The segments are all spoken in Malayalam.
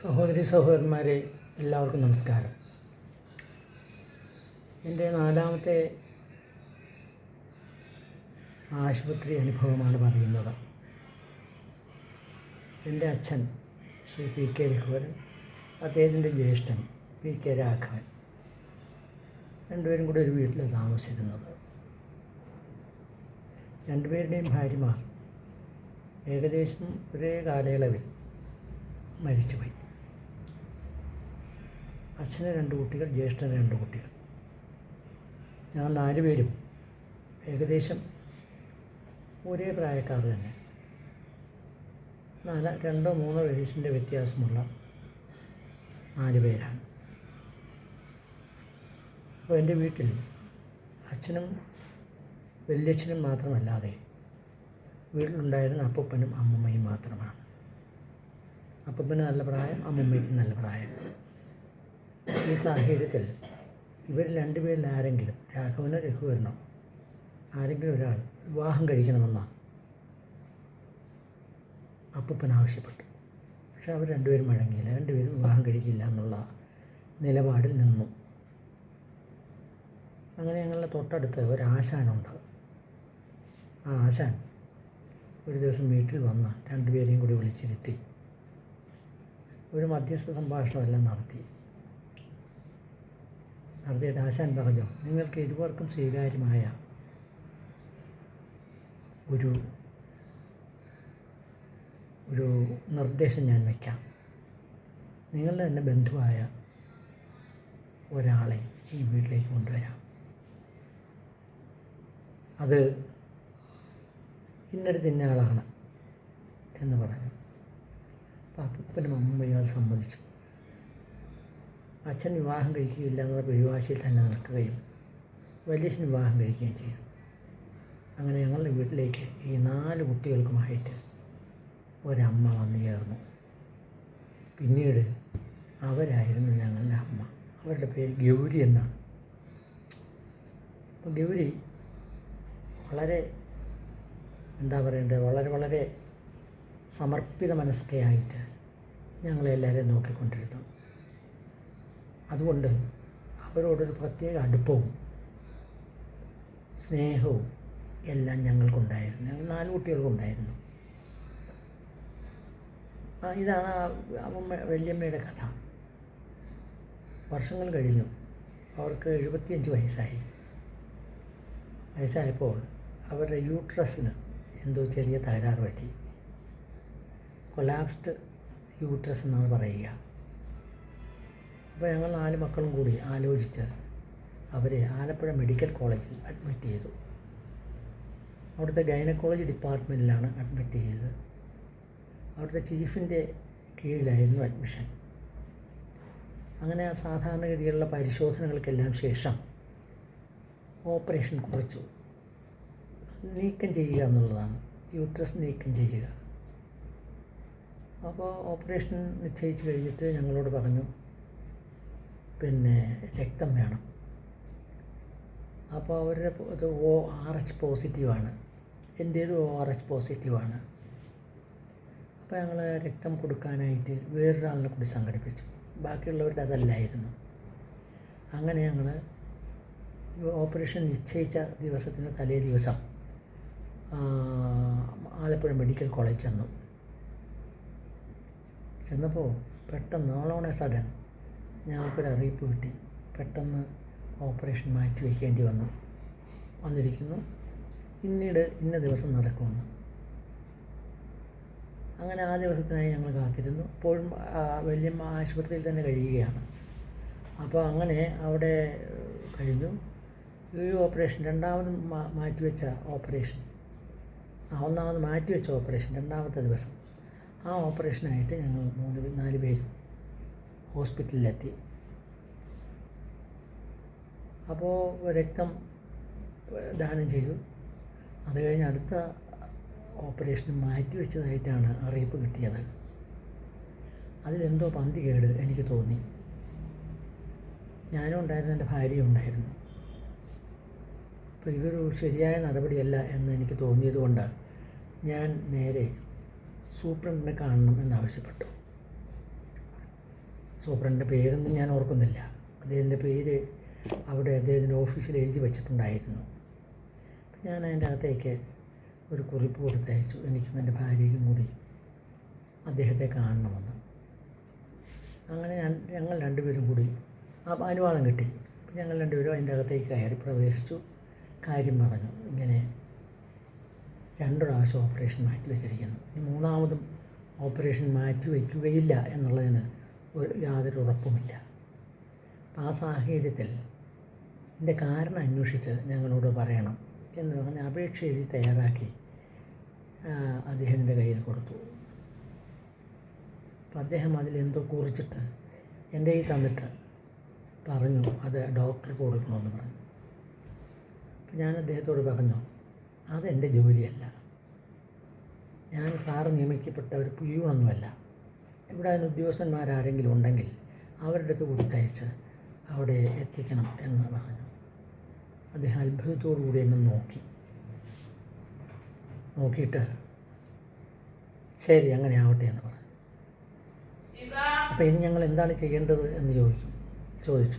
സഹോദരി സഹോദരന്മാരെ എല്ലാവർക്കും നമസ്കാരം. എന്റെ നാലാമത്തെ ആശുപത്രി അനുഭവമാണ് പറയുന്നത്. എന്റെ അച്ഛൻ ശ്രീ പി കെ രഘുവരൻ അദ്ദേഹത്തിന്റെ ജ്യേഷ്ഠൻ പി കെ രാഘവൻ രണ്ടുപേരും കൂടെ ഒരു വീട്ടിലാണ് താമസിച്ചിരുന്നത്. രണ്ടുപേരുടെയും ഭാര്യമാർ ഏകദേശം ഒരേ കാലയളവിൽ മരിച്ചുപോയി. അച്ഛന് രണ്ട് കുട്ടികൾ ജ്യേഷ്ഠന് രണ്ട് കുട്ടികൾ. ഞങ്ങൾ നാലുപേരും ഏകദേശം ഒരേ പ്രായക്കാർ തന്നെ. നാല് രണ്ടോ മൂന്നോ വയസ്സിന്റെ വ്യത്യാസമുള്ള നാല് പേരാണ്. അപ്പോൾ എന്റെ വീട്ടിൽ അച്ഛനും വല്യച്ഛനും മാത്രമല്ലാതെ വീട്ടിലുണ്ടായിരുന്ന അപ്പൂപ്പനും അമ്മമ്മയും മാത്രമാണ്. അപ്പൂപ്പന് നല്ല പ്രായം അമ്മൂമ്മയ്ക്ക് നല്ല പ്രായം. ഈ സാഹചര്യത്തിൽ ഇവർ രണ്ടുപേരിൽ ആരെങ്കിലും രാഘവനോ രഘുവരനോ ആരെങ്കിലും ഒരാൾ വിവാഹം കഴിക്കണമെന്ന അപ്പൂപ്പൻ ആവശ്യപ്പെട്ടു. പക്ഷെ അവർ രണ്ടുപേരും വഴങ്ങിയില്ല രണ്ടുപേരും വിവാഹം കഴിക്കില്ല എന്നുള്ള നിലപാടിൽ നിന്നു. അങ്ങനെ ഞങ്ങളുടെ തൊട്ടടുത്ത് ഒരു ആശാനുണ്ട് ആ ആശാൻ ഒരു ദിവസം വീട്ടിൽ വന്ന് രണ്ടുപേരെയും കൂടി വിളിച്ചിരുത്തി. ഒരു മധ്യസ്ഥ സംഭാഷണമെല്ലാം നടത്തി. നടത്തിയിട്ട് ആശാൻ പറഞ്ഞു നിങ്ങൾക്ക് ഇരുവർക്കും സ്വീകാര്യമായ ഒരു ഒരു നിർദ്ദേശം ഞാൻ വയ്ക്കാം നിങ്ങളുടെ തന്നെ ബന്ധുവായ ഒരാളെ ഈ വീട്ടിലേക്ക് കൊണ്ടുവരാം. അത് ഇന്നടുത്ത് ഇന്ന ആളാണ് എന്ന് പറഞ്ഞു. അപ്പം അപ്പനും അമ്മയും അത് സമ്മതിച്ചു. അച്ഛൻ വിവാഹം കഴിക്കുകയില്ല എന്നുള്ള പിടിവാശിയിൽ തന്നെ നിൽക്കുകയും വലിയച്ഛൻ വിവാഹം കഴിക്കുകയും ചെയ്തു. അങ്ങനെ ഞങ്ങളുടെ വീട്ടിലേക്ക് ഈ നാല് കുട്ടികൾക്കുമായിട്ട് ഒരമ്മ വന്നു ചേർന്നു. പിന്നീട് അവരായിരുന്നു ഞങ്ങളുടെ അമ്മ. അവരുടെ പേര് ഗൗരി എന്നാണ്. അപ്പോൾ ഗൗരി വളരെ എന്താ പറയേണ്ടത്? വളരെ വളരെ സമർപ്പിത മനസ്കയായിട്ട് ഞങ്ങളെല്ലാവരെയും നോക്കിക്കൊണ്ടിരുന്നു. അതുകൊണ്ട് അവരോടൊരു പ്രത്യേക അടുപ്പവും സ്നേഹവും എല്ലാം ഞങ്ങൾക്കുണ്ടായിരുന്നു. ഞങ്ങൾ നാല് കുട്ടികൾക്കുണ്ടായിരുന്നു. ഇതാണ് അമ്മ വല്യമ്മയുടെ കഥ. വർഷങ്ങൾ കഴിഞ്ഞു. അവർക്ക് എഴുപത്തിയഞ്ച് വയസ്സായി. വയസ്സായപ്പോൾ അവരുടെ യൂട്രസിന് എന്തോ ചെറിയ തകരാറ് പറ്റി. കൊലാപ്സ്ഡ് യൂട്രസ് എന്നാണ് പറയുക. അപ്പോൾ ഞങ്ങൾ നാല് മക്കളും കൂടി ആലോചിച്ച് അവരെ ആലപ്പുഴ മെഡിക്കൽ കോളേജിൽ അഡ്മിറ്റ് ചെയ്തു. അവിടുത്തെ ഗൈനക്കോളജി ഡിപ്പാർട്ട്മെന്റിലാണ് അഡ്മിറ്റ് ചെയ്തത്. അവിടുത്തെ ചീഫിന്റെ കീഴിലായിരുന്നു അഡ്മിഷൻ. അങ്ങനെ സാധാരണഗതിയിലുള്ള പരിശോധനകൾക്കെല്ലാം ശേഷം ഓപ്പറേഷൻ കുറച്ചു. നീക്കം ചെയ്യുക എന്നുള്ളതാണ്. യൂട്രസ് നീക്കം ചെയ്യുക. അപ്പോൾ ഓപ്പറേഷൻ നിശ്ചയിച്ച് കഴിഞ്ഞിട്ട് ഞങ്ങളോട് പറഞ്ഞു പിന്നെ രക്തം വേണം. അപ്പോൾ അവരുടെ ഇത് ഒ ആർ എച്ച് പോസിറ്റീവാണ് എന്റേത് ഒ ആർ എച്ച് പോസിറ്റീവാണ് അപ്പോൾ ഞങ്ങൾ രക്തം കൊടുക്കാനായിട്ട് വേറൊരാളിനെ കൂടി സംഘടിപ്പിച്ചു. ബാക്കിയുള്ളവരുടെ അതല്ലായിരുന്നു. അങ്ങനെ ഞങ്ങൾ ഓപ്പറേഷൻ നിശ്ചയിച്ച ദിവസത്തിന് തലേ ദിവസം ആലപ്പുഴ മെഡിക്കൽ കോളേജ് ചെന്നു. ചെന്നപ്പോൾ പെട്ടെന്ന് ഓൺ സഡൻ ഞങ്ങൾക്കൊരു അറിയിപ്പ് കിട്ടി. പെട്ടെന്ന് ഓപ്പറേഷൻ മാറ്റി വയ്ക്കേണ്ടി വന്നു. വന്നിരിക്കുന്നു. പിന്നീട് ഇന്ന ദിവസം നടക്കുമെന്ന്. അങ്ങനെ ആ ദിവസത്തിനായി ഞങ്ങൾ കാത്തിരുന്നു. അപ്പോഴും വല്യമ്മ ആശുപത്രിയിൽ തന്നെ കഴിയുകയാണ്. അപ്പോൾ അങ്ങനെ അവിടെ കഴിഞ്ഞു. ഈ ഓപ്പറേഷൻ രണ്ടാമത് മാറ്റിവെച്ച ഓപ്പറേഷൻ. ഒന്നാമത് മാറ്റിവെച്ച ഓപ്പറേഷൻ രണ്ടാമത്തെ ദിവസം. ആ ഓപ്പറേഷനായിട്ട് ഞങ്ങൾ മൂന്ന് നാല് പേരും ഹോസ്പിറ്റലിലെത്തി. അപ്പോൾ രക്തം ദാനം ചെയ്തു. അത് കഴിഞ്ഞ് അടുത്ത ഓപ്പറേഷൻ മാറ്റിവെച്ചതായിട്ടാണ് അറിയിപ്പ് കിട്ടിയത്. അതിലെന്തോ പന്തി കേട് എനിക്ക് തോന്നി. ഞാനും ഉണ്ടായിരുന്നു എന്റെ ഭാര്യയും ഉണ്ടായിരുന്നു. അപ്പോൾ ഇതൊരു ശരിയായ നടപടിയല്ല എന്ന് എനിക്ക് തോന്നിയത് കൊണ്ട് ഞാൻ നേരെ സൂപ്രണ്ടിനെ കാണണം എന്നാവശ്യപ്പെട്ടു സൂപ്രണ്ടിന്റെ പേരൊന്നും ഞാൻ ഓർക്കുന്നില്ല. അദ്ദേഹത്തിന്റെ പേര് അവിടെ അദ്ദേഹത്തിന്റെ ഓഫീസിൽ എഴുതി വച്ചിട്ടുണ്ടായിരുന്നു. ഞാൻ അതിന്റെ അകത്തേക്ക് ഒരു കുറിപ്പ് കൊടുത്തയച്ചു എനിക്കും എന്റെ ഭാര്യയ്ക്കും കൂടി അദ്ദേഹത്തെ കാണണമെന്ന്. അങ്ങനെ ഞാൻ ഞങ്ങൾ രണ്ടുപേരും കൂടി ആ അനുവാദം കിട്ടി. ഞങ്ങൾ രണ്ടുപേരും അതിന്റെ അകത്തേക്ക് കയറി പ്രവേശിച്ചു. കാര്യം പറഞ്ഞു. ഇങ്ങനെ രണ്ട് പ്രാവശ്യം ഓപ്പറേഷൻ മാറ്റി വെച്ചിരിക്കുന്നു. ഇനി മൂന്നാമതും ഓപ്പറേഷൻ മാറ്റി വയ്ക്കുകയില്ല എന്നുള്ളതിന് യാതൊരു ഉറപ്പുമില്ല. അപ്പം ആ സാഹചര്യത്തിൽ ഇതിന്റെ കാരണം അന്വേഷിച്ച് ഞങ്ങളോട് പറയണം എന്ന് പറഞ്ഞ് അപേക്ഷ എഴുതി തയ്യാറാക്കി അദ്ദേഹത്തിന്റെ കയ്യിൽ കൊടുത്തു. അപ്പം അദ്ദേഹം അതിൽ എന്തോ കുറിച്ചിട്ട് എന്റെ കയ്യിൽ തന്നിട്ട് പറഞ്ഞു അത് ഡോക്ടർക്ക് കൊടുക്കണമെന്ന് പറഞ്ഞു. അപ്പം ഞാൻ അദ്ദേഹത്തോട് പറഞ്ഞു അതെന്റെ ജോലിയല്ല. ഞാൻ സാറ് നിയമിക്കപ്പെട്ട ഒരു പിയൂണൊന്നുമല്ല ഇവിടെ അതിന് ഉദ്യോഗസ്ഥന്മാരാരെങ്കിലും ഉണ്ടെങ്കിൽ അവരുടെ അടുത്ത് കൊടുത്തയച്ച് അവിടെ എത്തിക്കണം എന്ന് പറഞ്ഞു. അദ്ദേഹം അത്ഭുതത്തോടുകൂടി എന്നെ നോക്കി. നോക്കിയിട്ട് ശരി അങ്ങനെ ആവട്ടെ എന്ന് പറഞ്ഞു. അപ്പോൾ ഇനി ഞങ്ങൾ എന്താണ് ചെയ്യേണ്ടത് എന്ന് ചോദിക്കും. ചോദിച്ചു.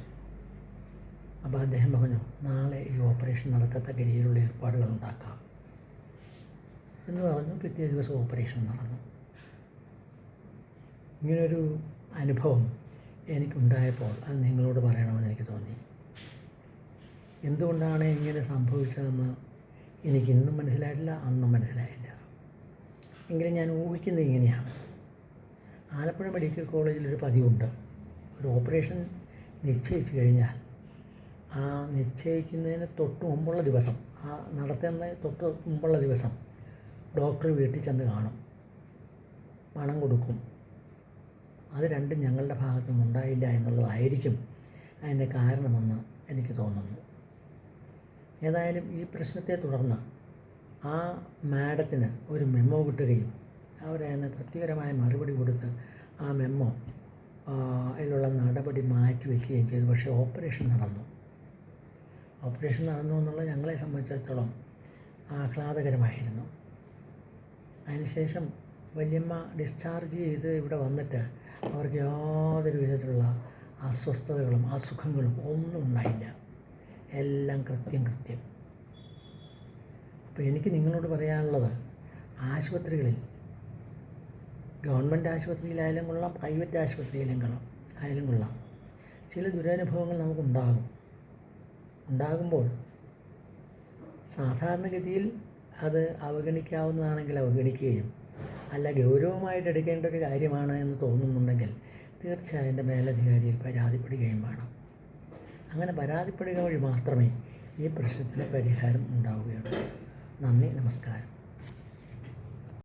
അപ്പോൾ അദ്ദേഹം പറഞ്ഞു നാളെ ഈ ഓപ്പറേഷൻ നടത്തത്തക്ക രീതിയിലുള്ള ഏർപ്പാടുകൾ ഉണ്ടാക്കാം. എന്ന് പറഞ്ഞു. പിറ്റേ ദിവസം ഓപ്പറേഷൻ നടന്നു. ഇങ്ങനൊരു അനുഭവം എനിക്കുണ്ടായപ്പോൾ അത് നിങ്ങളോട് പറയണമെന്ന് എനിക്ക് തോന്നി. എന്തുകൊണ്ടാണ് ഇങ്ങനെ സംഭവിച്ചതെന്ന് എനിക്ക് ഇന്നും മനസ്സിലായിട്ടില്ല അന്നും മനസ്സിലായില്ല. എങ്കിലും ഞാൻ ഊഹിക്കുന്നത് ഇങ്ങനെയാണ്. ആലപ്പുഴ മെഡിക്കൽ കോളേജിൽ ഒരു പതിവുണ്ട്. ഒരു ഓപ്പറേഷൻ നിശ്ചയിച്ചു കഴിഞ്ഞാൽ ആ നിശ്ചയിക്കുന്നതിന് തൊട്ട് മുമ്പുള്ള ദിവസം ആ നടത്തുന്ന തൊട്ട് മുമ്പുള്ള ദിവസം ഡോക്ടർ വീട്ടിൽ ചെന്ന് കാണും. പണം കൊടുക്കും. അത് രണ്ടും ഞങ്ങളുടെ ഭാഗത്തുനിന്ന് ഉണ്ടായില്ല എന്നുള്ളതായിരിക്കും അതിന്റെ കാരണമെന്ന് എനിക്ക് തോന്നുന്നു. ഏതായാലും ഈ പ്രശ്നത്തെ തുടർന്ന് ആ മാഡത്തിന് ഒരു മെമ്മോ കിട്ടുകയും അവരതിന് തൃപ്തികരമായ മറുപടി കൊടുത്ത് ആ മെമ്മോ അതിലുള്ള നടപടി മാറ്റിവെക്കുകയും ചെയ്തു. പക്ഷേ ഓപ്പറേഷൻ നടന്നു. ഓപ്പറേഷൻ നടന്നു എന്നുള്ളത് ഞങ്ങളെ സംബന്ധിച്ചിടത്തോളം ആഹ്ലാദകരമായിരുന്നു. അതിനുശേഷം വല്യമ്മ ഡിസ്ചാർജ് ചെയ്ത് ഇവിടെ വന്നിട്ട് അവർക്ക് യാതൊരു വിധത്തിലുള്ള അസ്വസ്ഥതകളും അസുഖങ്ങളും ഒന്നും ഉണ്ടായില്ല. എല്ലാം കൃത്യം കൃത്യം. അപ്പോൾ എനിക്ക് നിങ്ങളോട് പറയാനുള്ളത് ആശുപത്രികളിൽ ഗവൺമെന്റ് ആശുപത്രിയിലായാലും കൊള്ളാം പ്രൈവറ്റ് ആശുപത്രിയിലും കൊള്ളാം ആയാലും കൊള്ളാം. ചില ദുരനുഭവങ്ങൾ നമുക്കുണ്ടാകും. ഉണ്ടാകുമ്പോൾ സാധാരണഗതിയിൽ അത് അവഗണിക്കാവുന്നതാണെങ്കിൽ അവഗണിക്കുകയും അല്ല ഗൗരവമായിട്ട് എടുക്കേണ്ട ഒരു കാര്യമാണ് എന്ന് തോന്നുന്നുണ്ടെങ്കിൽ തീർച്ചയായും എന്റെ മേലധികാരിയിൽ പരാതിപ്പെടുകയും വേണം. അങ്ങനെ പരാതിപ്പെടുക വഴി മാത്രമേ ഈ പ്രശ്നത്തിന് പരിഹാരം ഉണ്ടാവുകയുള്ളൂ. നന്ദി നമസ്കാരം.